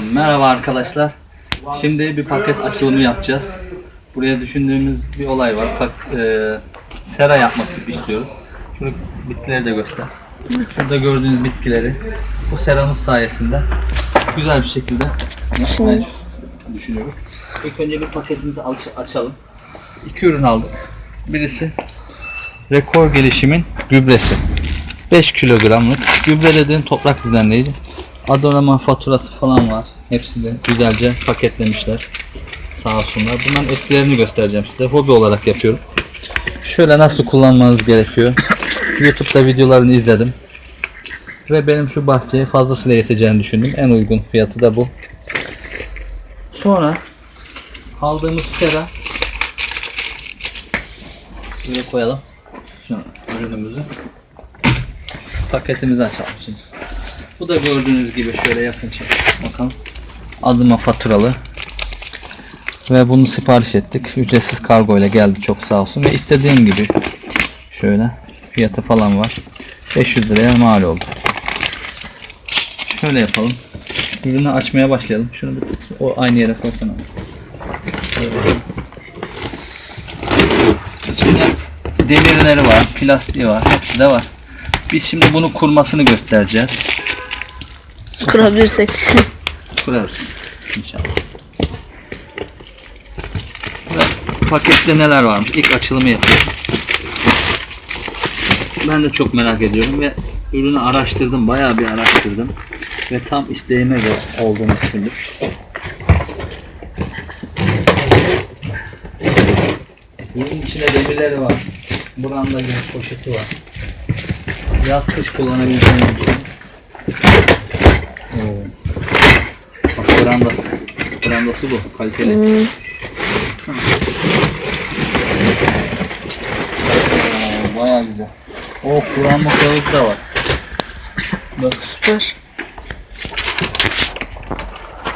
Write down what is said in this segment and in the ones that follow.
Merhaba arkadaşlar. Şimdi bir paket açılımı yapacağız. Buraya düşündüğümüz bir olay var. Pak, e, sera yapmak istiyoruz. Şunu bitkileri de göster. Şurada gördüğünüz bitkileri bu seramız sayesinde güzel bir şekilde yapmayı düşünüyoruz. İlk önce bir paketimizi aç- açalım. İki ürün aldık. Birisi rekor gelişimin gübresi. 5 kilogramlık gübrelediğin toprak düzenleyici. Adorama faturası falan var. Hepsi de güzelce paketlemişler. Sağ olsunlar. Bunların etkilerini göstereceğim size. Hobi olarak yapıyorum. Şöyle nasıl kullanmanız gerekiyor. YouTube'da videolarını izledim. Ve benim şu bahçeye fazlasıyla yeteceğini düşündüm. En uygun fiyatı da bu. Sonra aldığımız sera Buraya koyalım. Şu ürünümüzü. Paketimizi açalım şimdi. Bu da gördüğünüz gibi şöyle yakın çek. Bakalım. Adıma faturalı. Ve bunu sipariş ettik. Ücretsiz kargo ile geldi çok sağ olsun. Ve istediğim gibi şöyle fiyatı falan var. 500 liraya mal oldu. Şöyle yapalım. Ürünü açmaya başlayalım. Şunu bir o aynı yere koysana. İçinde demirleri var, plastiği var, hepsi de var. Biz şimdi bunu kurmasını göstereceğiz. Kurabilirsek. Kurarız inşallah. Ve pakette neler varmış? İlk açılımı yapıyoruz. Ben de çok merak ediyorum ve ürünü araştırdım, bayağı bir araştırdım. Ve tam isteğime göre olduğunu düşündüm. Ürünün içinde demirleri var. Branda gibi poşeti var. Yaz kış kullanabileceğiniz bir şey. Oo. Bak branda. Brandası bu. Kaliteli. Hmm, Aa, bayağı güzel. Oh kullanma kılavuzu da var. Bak, süper.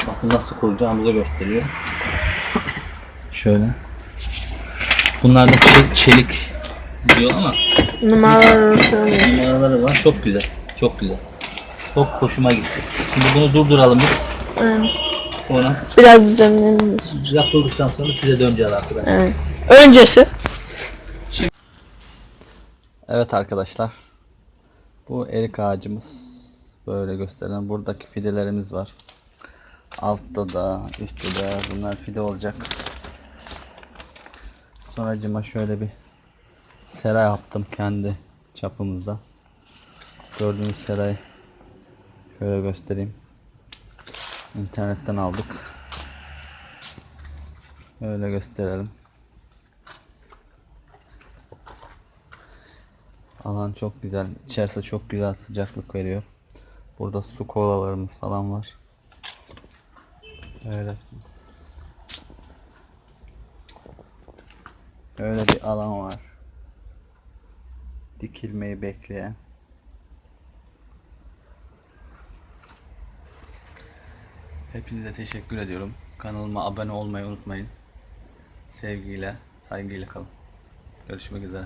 bakın nasıl kuracağımızı gösteriyor. Şöyle. Bunlarda çel- çelik diyor ama Numaraları numaraları var. Çok güzel. Çok güzel. Çok hoşuma gitti. Şimdi bunu durduralım biz. Evet. Sonra Biraz düzenleyelim. yapıldıktan sonra size döneceğiz arkadaşlar. Evet. Öncesi. Evet arkadaşlar. Bu erik ağacımız. Böyle gösteren. Buradaki fidelerimiz var. Altta da üstte de bunlar fide olacak. Sonracıma şöyle bir sera yaptım kendi çapımızda. Gördüğünüz serayı şöyle göstereyim. İnternetten aldık. Öyle gösterelim. Alan çok güzel. İçerisi çok güzel sıcaklık veriyor. Burada su kolalarımız falan var. Öyle. Öyle bir alan var. Dikilmeyi bekleyen. Hepinize teşekkür ediyorum. Kanalıma abone olmayı unutmayın. Sevgiyle, saygıyla kalın. Görüşmek üzere.